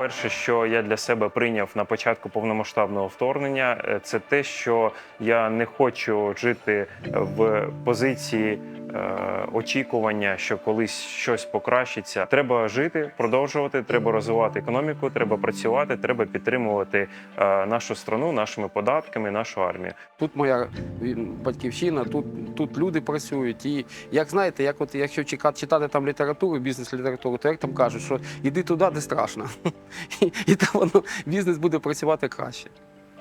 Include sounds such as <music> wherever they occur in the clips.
Перше, що я для себе прийняв на початку повномасштабного вторгнення, е, це те, що я не хочу жити в позиції очікування, що колись щось покращиться. Треба жити, продовжувати, треба розвивати економіку, треба працювати, треба підтримувати е, нашу страну нашими податками, нашу армію. Тут моя батьківщина, тут, тут люди працюють. І як знаєте, як от якщо чекати, читати там літературу, бізнес-літературу, то як там кажуть, що іди туди, де страшно. <laughs> І там воно бізнес буде працювати краще.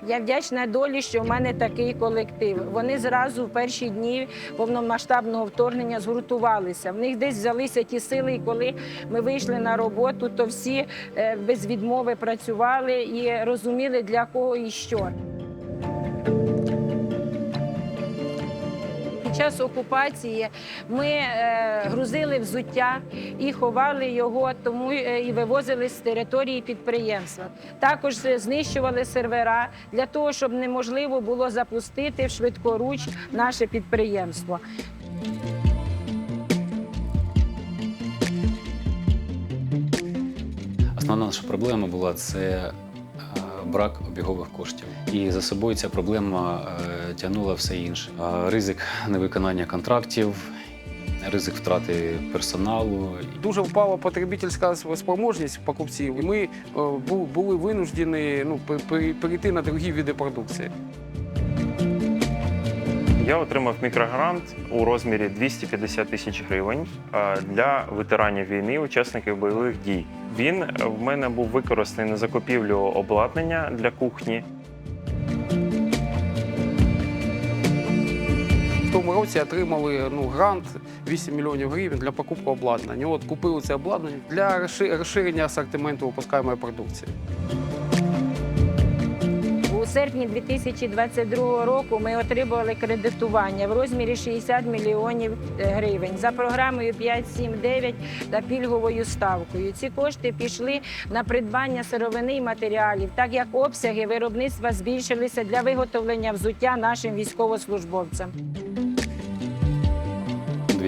Я вдячна долі, що в мене такий колектив. Вони зразу в перші дні повномасштабного вторгнення згуртувалися. В них десь взялися ті сили, і коли ми вийшли на роботу, то всі е, без відмови працювали і розуміли, для кого і що. Під час окупації ми е, грузили взуття і ховали його, тому е, і вивозили з території підприємства. Також знищували сервера для того, щоб неможливо було запустити в швидкоруч наше підприємство. Основна наша проблема була це брак обігових коштів. І за собою ця проблема е, тягнула все інше. Ризик невиконання контрактів, ризик втрати персоналу. Дуже впала потребительська спроможність покупців, ми е, були винуждені ну, пе- пе- перейти на другі види продукції. Я отримав мікрогрант у розмірі 250 тисяч гривень е, для ветеранів війни, учасників бойових дій. Він в мене був використаний на закупівлю обладнання для кухні. В тому році отримали ну, грант 8 мільйонів гривень для покупки обладнання. От купили це обладнання для розширення асортименту випускаємої продукції. Серпні 2022 року ми отримували кредитування в розмірі 60 мільйонів е, гривень за програмою 5.7.9 та пільговою ставкою. Ці кошти пішли на придбання сировини і матеріалів, так як обсяги виробництва збільшилися для виготовлення взуття нашим військовослужбовцям.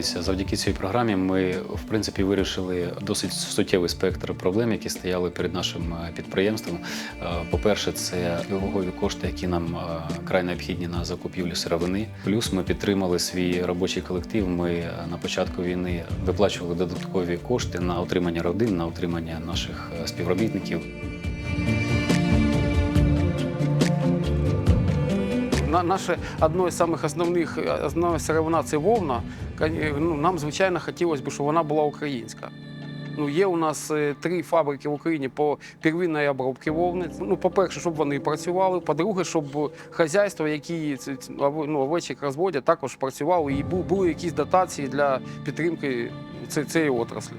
Дивіться, завдяки цій програмі ми в принципі вирішили досить суттєвий спектр проблем, які стояли перед нашим е, підприємством. Е, По-перше, це обігові кошти, які нам е, край необхідні на закупівлю сировини. Плюс ми підтримали свій робочий колектив. Ми на початку війни виплачували додаткові кошти на утримання родин, на утримання наших співробітників. На, наше одно із самих основних е, основна сировина це вовна. Ну, нам, звичайно, хотілося б, щоб вона була українська. Ну, є у нас е, три фабрики в Україні по первинній обробці вовни. Ну, по-перше, щоб вони працювали. По-друге, щоб хазяйства, які ну, овечок розводять, також працювали і були якісь дотації для підтримки цієї отраслі.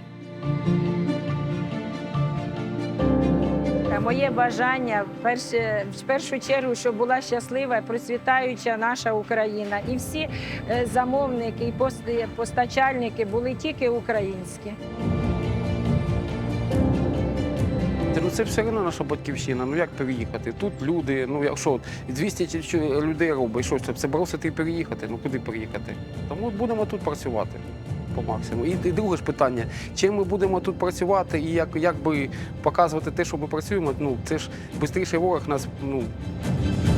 Моє бажання перше- в першу чергу, щоб була щаслива і процвітаюча наша Україна. І всі е, замовники і пост- постачальники були тільки українські. Ну це все одно наша батьківщина. Ну як переїхати? Тут люди, ну якщо от 200 чи- чи людей робить, що це бросити і переїхати. Ну куди переїхати? Тому будемо тут працювати по максимуму. І, і друге ж питання: чим ми будемо тут працювати і як, як би показувати те, що ми працюємо, ну це ж швидше ворог нас, ну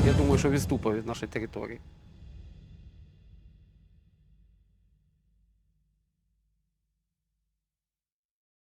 я думаю, що відступить від нашої території.